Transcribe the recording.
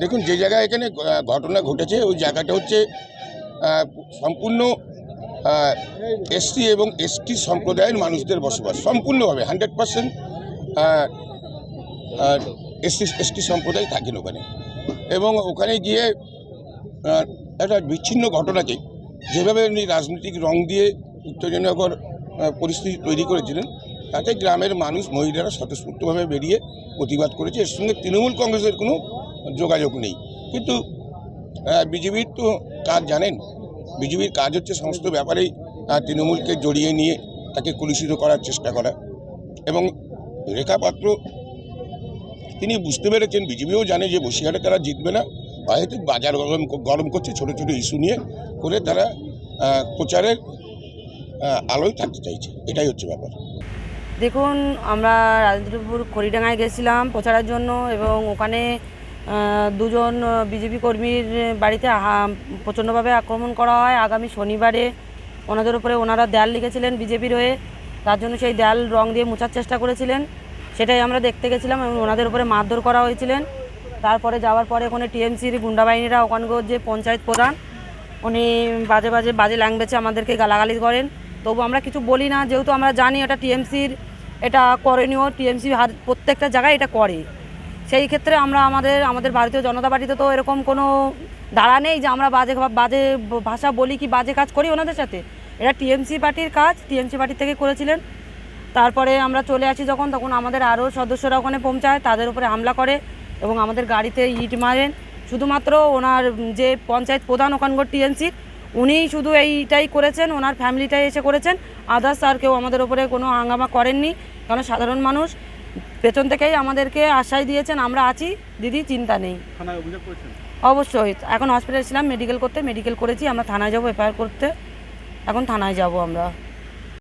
দেখুন, যে জায়গায় এখানে ঘটনা ঘটেছে, ওই জায়গাটা হচ্ছে সম্পূর্ণ এসটি এবং এসটি সম্প্রদায়ের মানুষদের বসবাস, সম্পূর্ণভাবে হান্ড্রেড পার্সেন্ট এসটি এসটি সম্প্রদায় থাকেন ওখানে। এবং ওখানে গিয়ে একটা বিচ্ছিন্ন ঘটনাকে, যেভাবে উনি রাজনৈতিক রং দিয়ে উত্তেজনাকর পরিস্থিতি তৈরি করেছিলেন, তাতে গ্রামের মানুষ, মহিলারা স্বতঃস্ফূর্তভাবে বেরিয়ে প্রতিবাদ করেছে। এর সঙ্গে তৃণমূল কংগ্রেসের কোনো যোগাযোগ নেই। কিন্তু বিজেপির তো কাজ জানেন, বিজেপির কাজ হচ্ছে সমস্ত ব্যাপারেই তৃণমূলকে জড়িয়ে নিয়ে তাকে কলুষিত করার চেষ্টা করা। এবং রেখা পাত্র, তিনি বুঝতে পেরেছেন, বিজেপিও জানে যে বসিরহাটে তারা জিতবে না হয়তো বাজার গরম গরম করছে, ছোট ছোট ইস্যু নিয়ে করে তারা প্রচারের আলোয় থাকতে চাইছে। এটাই হচ্ছে ব্যাপার। দেখুন, আমরা রাজেন্দ্রপুর খড়িডাঙ্গায় গেছিলাম প্রচারের জন্য এবং ওখানে দুজন বিজেপি কর্মীর বাড়িতে প্রচণ্ডভাবে আক্রমণ করা হয়। আগামী শনিবারে ওনাদের উপরে ওনারা দেয়াল লিখেছিলেন বিজেপির হয়ে। তার জন্য সেই দেয়াল রং দিয়ে মোছার চেষ্টা করেছিলেন। সেটাই আমরা দেখতে গেছিলাম এবং ওনাদের উপরে মারধর করা হয়েছিলেন। তারপরে যাওয়ার পরে ওখানে টিএমসির গুন্ডা বাহিনীরা ওখানকার যে পঞ্চায়েত প্রধান, উনি বাজে বাজে বাজে ল্যাঙ্গুয়েজে আমাদেরকে গালাগালি করেন। তবু আমরা কিছু বলি না, যেহেতু আমরা জানি এটা টিএমসির, এটা করণীয়। টিএমসি প্রত্যেকটা জায়গায় এটা করে। সেই ক্ষেত্রে আমরা আমাদের আমাদের ভারতীয় জনতা পার্টিতে তো এরকম কোনো দাঁড়া নেই যে আমরা বাজে বাজে ভাষা বলি কি, বাজে কাজ করি ওনাদের সাথে। এটা টিএমসি পার্টির কাজ, টিএমসি পার্টির থেকে করেছিলেন। তারপরে আমরা চলে আসি যখন, তখন আমাদের আরও সদস্যরা ওখানে পৌঁছায়, তাদের উপরে হামলা করে এবং আমাদের গাড়িতে ইট মারেন। শুধুমাত্র ওনার যে পঞ্চায়েত প্রধান ওখানকার টিএমসির উনি শুধু এইটাই করেছেন, ওনার ফ্যামিলিটাই এসে করেছেন। আদার্স আর কেউ আমাদের ওপরে কোনো হাঙ্গামা করেননি কারণ সাধারণ মানুষ। পেছন থেকেই আমাদেরকে আশ্বাস দিয়েছেন আমরা আছি। দিদি চিন্তা নেই। অবশ্যই। এখন হসপিটালে ছিলাম মেডিকেল করতে মেডিকেল করেছি আমরা থানায় যাব এফআইআর করতে। এখন থানায় যাব আমরা।